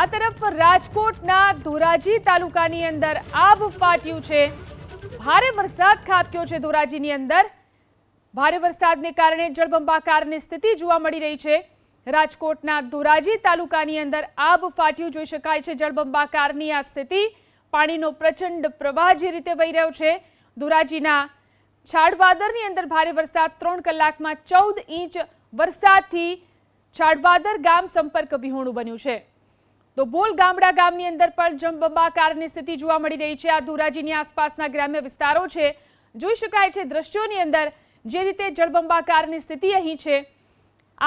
આ તરફ રાજકોટના ધોરાજી તાલુકાની અંદર આબ ફાટ્યું છે. ભારે વરસાદ ખાબક્યો છે ધોરાજીની અંદર. ભારે વરસાદને કારણે જળબંબાકારની સ્થિતિ જોવા મળી રહી છે. રાજકોટના ધોરાજી તાલુકાની અંદર આબ ફાટ્યું જોઈ શકાય છે જળબંબાકારની આ સ્થિતિ. પાણીનો પ્રચંડ પ્રવાહ જે રીતે વહી રહ્યો છે, ધોરાજીના છાડવાદરની અંદર ભારે વરસાદ ત્રણ કલાકમાં ચૌદ ઇંચ વરસાદથી છાડવાદર ગામ સંપર્ક વિહોણું બન્યું છે. તો બોલ ગામડા ગામની અંદર પણ જમબંબાકારની સ્થિતિ જોવા મળી રહી છે. આ ધોરાજીની આસપાસના ગ્રામ્ય વિસ્તારો છે. જોઈ શકાય છે દ્રશ્યોની અંદર જે રીતે જળબંબાકારની સ્થિતિ અહીં છે.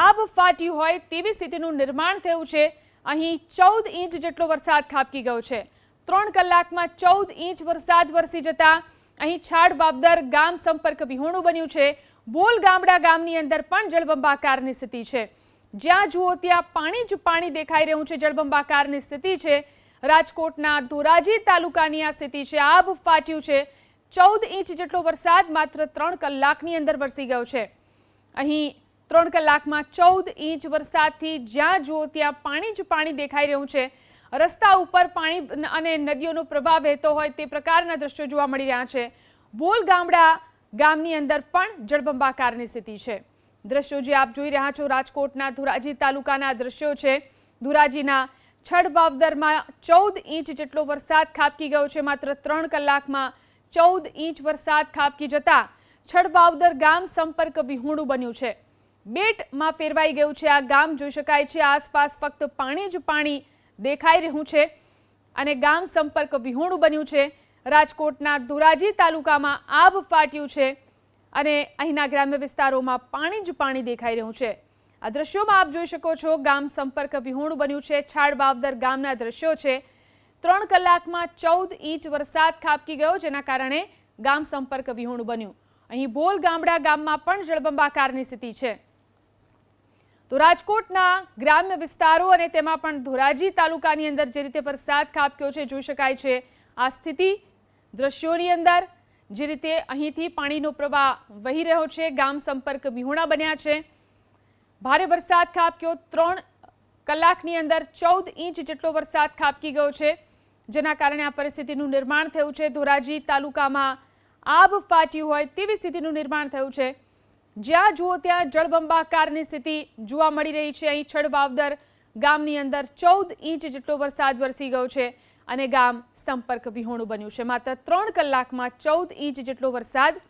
આબ ફાટ્યું હોય તેવી સ્થિતિનું નિર્માણ થયું છે. અહીં ચૌદ ઇંચ જેટલો વરસાદ ખાબકી ગયો છે. ત્રણ કલાકમાં ચૌદ ઇંચ વરસાદ વરસી જતા અહીં છાડ વાવદર ગામ સંપર્ક વિહોણું બન્યું છે. બોલ ગામડા ગામની અંદર પણ જળબંબાકારની સ્થિતિ છે. જ્યાં જુઓ ત્યાં પાણી જ પાણી દેખાઈ રહ્યું છે. જળબંબાકારની સ્થિતિ છે. રાજકોટના ધોરાજી તાલુકાની આ સ્થિતિ છે. આબ ફાટ્યું છે. ચૌદ ઇંચ જેટલો વરસાદ માત્ર ત્રણ કલાકની અંદર વરસી ગયો છે. અહીં ત્રણ કલાકમાં ચૌદ ઇંચ વરસાદથી જ્યાં જુઓ ત્યાં પાણી જ પાણી દેખાઈ રહ્યું છે. રસ્તા ઉપર પાણી અને નદીઓનો પ્રવાહ વહેતો હોય તે પ્રકારના દ્રશ્યો જોવા મળી રહ્યા છે. બોલ ગામડા ગામની અંદર પણ જળબંબાકારની સ્થિતિ છે. દ્રશ્યો જે આપ જોઈ રહ્યા છો રાજકોટના ધોરાજી તાલુકાના દ્રશ્યો છે. ધોરાજીના છડ વાવદરમાં ચૌદ ઇંચ જેટલો વરસાદ ખાબકી ગયો છે. માત્ર ત્રણ કલાકમાં ચૌદ ઇંચ વરસાદ ખાબકી જતા છડ વાવદર ગામ સંપર્ક વિહોણું બન્યું છે. બેટમાં ફેરવાઈ ગયું છે. આ ગામ જોઈ શકાય છે. આસપાસ ફક્ત પાણી જ પાણી દેખાઈ રહ્યું છે અને ગામ સંપર્ક વિહોણું બન્યું છે. રાજકોટના ધોરાજી તાલુકામાં આબ ફાટ્યું છે. અને અહીંના ગ્રામ્ય વિસ્તારોમાં પાણી જ પાણી દેખાઈ રહ્યું છે. આ દ્રશ્યોમાં આપ જોઈ શકો છો, ગામ સંપર્ક વિહોણું બન્યું છે. છાડ વાવદર ગામના દ્રશ્યો છે. ત્રણ કલાકમાં ચૌદ ઇંચ વરસાદ ખાબકી ગયો, જેના કારણે ગામ સંપર્ક વિહોણું બન્યું. અહીં બોલ ગામડા ગામમાં પણ જળબંબાકારની સ્થિતિ છે. તો રાજકોટના ગ્રામ્ય વિસ્તારો અને તેમાં પણ ધોરાજી તાલુકાની અંદર જે રીતે વરસાદ ખાબક્યો છે, જોઈ શકાય છે. આ સ્થિતિ દ્રશ્યોની અંદર જે રીતે અહીંથી પાણીનો પ્રવાહ વહી રહ્યો છે, ગામ સંપર્ક વિહોણા બન્યા છે. ભારે વરસાદ ખાબક્યો ત્રણ કલાકની અંદર ચૌદ ઇંચ જેટલો વરસાદ ખાબકી ગયો છે, જેના કારણે આ પરિસ્થિતિનું નિર્માણ થયું છે. ધોરાજી તાલુકામાં આબ ફાટ્યું હોય તેવી સ્થિતિનું નિર્માણ થયું છે. જ્યાં જુઓ ત્યાં જળબંબાકારની સ્થિતિ જોવા મળી રહી છે. અહીં છડ વાવદર ગામની અંદર ચૌદ ઇંચ જેટલો વરસાદ વરસી ગયો છે. અને ગામ સંપર્ક વિહોણું બન્યું છે. માત્ર ત્રણ કલાકમાં ચૌદ ઇંચ જેટલો વરસાદ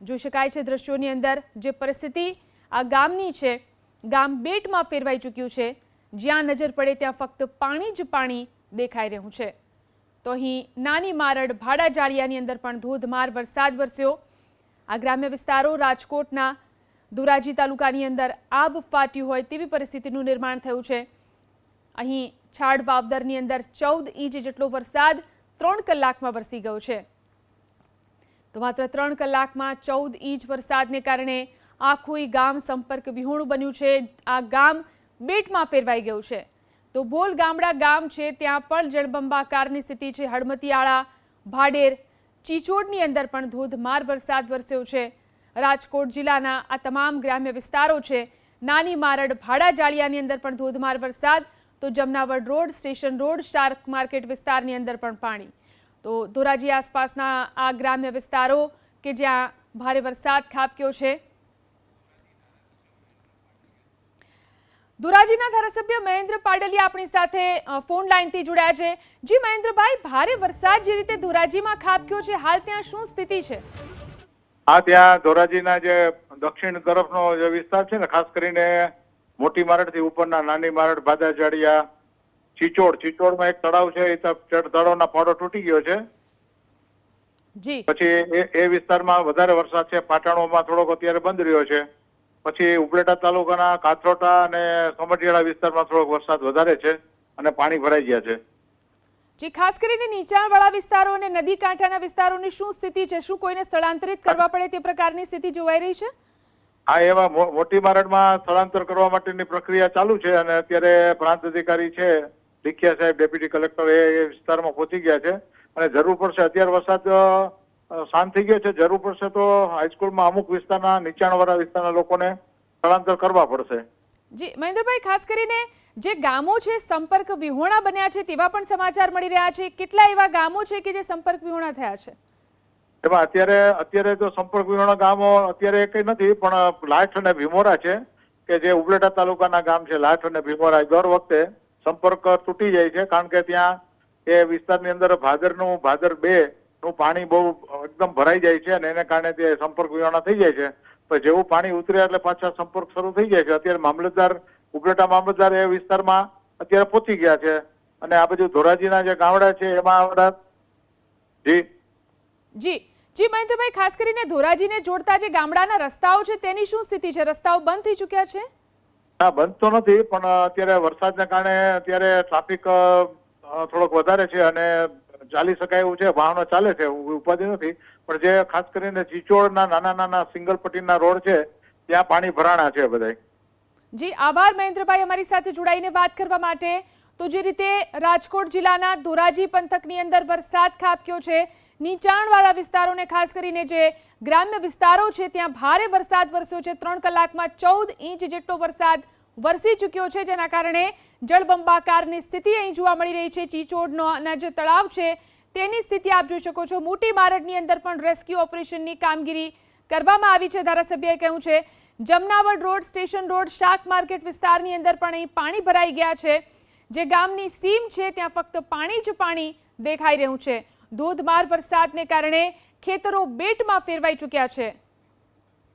જોઈ શકાય છે દ્રશ્યોની અંદર. જે પરિસ્થિતિ આ ગામની છે, ગામ બેટમાં ફેરવાઈ ચૂક્યું છે. જ્યાં નજર પડે ત્યાં ફક્ત પાણી જ પાણી દેખાઈ રહ્યું છે. તો અહીં નાની મારડ ભાડા જાળિયાની અંદર પણ ધોધમાર વરસાદ વરસ્યો. આ ગ્રામ્ય વિસ્તારો રાજકોટના ધોરાજી તાલુકાની અંદર આબ ફાટ્યું હોય તેવી પરિસ્થિતિનું નિર્માણ થયું છે. અહીં છાડ વાવદરની અંદર ચૌદ ઇંચ જેટલો વરસાદ ત્રણ કલાકમાં વરસી ગયો છે. તો માત્ર ત્રણ કલાકમાં ચૌદ ઇંચ વરસાદને કારણે આખું ગામ સંપર્ક વિહોણું બન્યું છે. આ ગામ બેટમાં ફેરવાઈ ગયું છે. તો બોલ ગામડા ગામ છે, ત્યાં પણ જળબંબાકારની સ્થિતિ છે. હળમતિયાળા, ભાડેર, ચીચોડની અંદર પણ ધોધમાર વરસાદ વરસ્યો છે. રાજકોટ જિલ્લાના આ તમામ ગ્રામ્ય વિસ્તારો છે. નાની મારડ ભાડા જાળિયાની અંદર પણ ધોધમાર વરસાદ તો જમનાવડ રોડ, સ્ટેશન રોડ, શાર્ક માર્કેટ વિસ્તારની અંદર પણ પાણી. તો ધોરાજી આસપાસના આ ગ્રામ્ય વિસ્તારો કે જ્યાં ભારે વરસાદ ખાબક્યો છે. ધોરાજીના ધારાસભ્ય મહેન્દ્ર પાડલિયા આપણી સાથે ફોન લાઈનથી જોડાયા છે. જી મહેન્દ્રભાઈ, ભારે વરસાદ જે રીતે ધોરાજીમાં ખાબક્યો છે, હાલ ત્યાં શું સ્થિતિ છે? હા ત્યાં ધોરાજીના જે દક્ષિણ તરફનો જે વિસ્તાર છે ને, ખાસ કરીને મોટી મારડથી ઉપરના નાની મારડ ભાદા જાડિયા ચીચોડ. ચીચોડમાં એક તળાવ છે એ તળાવના પાડો તૂટી ગયો છે. પછી એ એ વિસ્તારમાં વધારે વરસાદ છે પાટણોમાં થોડોક અત્યારે બંધ રહ્યો છે. પછી ઉપલેટા તાલુકાના કાથરોટા અને સમઢિયાળા વિસ્તારમાં થોડોક વરસાદ વધારે છે અને પાણી ભરાઈ ગયા છે. જી ખાસ કરીને નીચાણવાળા વિસ્તારો અને નદી કાંઠાના વિસ્તારોની શું સ્થિતિ છે? શું કોઈને સ્થળાંતરિત કરવા પડે તે પ્રકારની સ્થિતિ જોવાઈ રહી છે? આ એવા મોટી મારડમાં સ્થળાંતર કરવા માટેની પ્રક્રિયા ચાલુ છે અને અત્યારે પ્રાંત અધિકારી છે ડીખિયા સાહેબ, ડેપ્યુટી કલેક્ટર, એ વિસ્તારમાં પહોંચી ગયા છે. અને જરૂર પડશે, અત્યારે વરસાદ શાંત થઈ ગયો છે. જરૂર પડશે તો હાઈસ્કૂલમાં અમુક વિસ્તારના, નીચાણવાળા વિસ્તારના લોકોને સ્થળાંતર કરવા પડશે. જી, મહેન્દ્રભાઈ, ખાસ કરીને જે ગામો છે, સંપર્ક વિહોણા બન્યા છે, તેવા પણ સમાચાર મળી રહ્યા છે. કેટલા એવા ગામો છે કે જે સંપર્ક વિહોણા થયા છે? એમાં અત્યારે અત્યારે તો સંપર્ક વિહોણા ગામો અત્યારે કંઈ નથી, પણ લાઠ અને ભીમોરા છે, કે જે ઉપલેટા તાલુકાના ગામ છે, લાઠ અને ભીમોરા દર વખતે સંપર્ક તૂટી જાય છે, કારણ કે ત્યાં એ વિસ્તારની અંદર ભાદરનું, ભાદર બે નું પાણી બહુ એકદમ ભરાઈ જાય છે, અને એને કારણે તે સંપર્ક વિહોણા થઈ જાય છે. પણ જેવું પાણી ઉતરે એટલે પાછા સંપર્ક શરૂ થઈ જાય છે. અત્યારે મામલતદાર, ઉપલેટા મામલતદાર એ વિસ્તારમાં અત્યારે પહોંચી ગયા છે. અને આ બાજુ ધોરાજીના જે ગામડા છે, એમાં જી. જી. જી મહેન્દ્રભાઈ ખાસ કરીને ધોરાજીને જોડતા જે ગામડાના રસ્તાઓ છે તેની શું સ્થિતિ છે? રસ્તાઓ બંધ થઈ ચૂક્યા છે? ના બંધ તો નથી પણ અત્યારે વરસાદના કારણે અત્યારે ટ્રાફિક થોડોક વધારે છે અને ચાલી શકાય એવું છે વાહનો ચાલે છે ઉપાધિ નથી. પણ જે ખાસ કરીને ચીચોડના નાના નાના સિંગલ પટ્ટીના રોડ છે ત્યાં પાણી ભરાણા છે બધાય. જી આભાર મહેન્દ્રભાઈ અમારી સાથે જોડાઈને વાત કરવા માટે. તો જે રીતે રાજકોટ જિલ્લાના ધોરાજી પંથકની અંદર વરસાદ ખાબક્યો છે, નીચાણવાળા વિસ્તારોને ખાસ કરીને જે ગ્રામ્ય વિસ્તારો છે, ત્યાં ભારે વરસાદ વરસ્યો છે. ત્રણ કલાકમાં ચૌદ ઇંચ જેટલો વરસાદ વરસી ચૂક્યો છે, જેના કારણે જળબંબાકારની સ્થિતિ અહીં જોવા મળી રહી છે. ચીચોડનો જે તળાવ છે, તેની સ્થિતિ આપ જોઈ શકો છો. મોટી મારડની અંદર પણ રેસ્ક્યુ ઓપરેશનની કામગીરી કરવામાં આવી છે. ધારાસભ્યએ કહ્યું છે, જમનાવડ રોડ, સ્ટેશન રોડ, શાક માર્કેટ વિસ્તારની અંદર પણ અહીં પાણી ભરાઈ ગયા છે. જે ગામની સીમ છે, ત્યાં ફક્ત પાણી જ પાણી દેખાઈ રહ્યું છે. ધોધમાર વરસાદને કારણે ખેતરો બેટમાં ફેરવાઈ ચૂક્યા છે.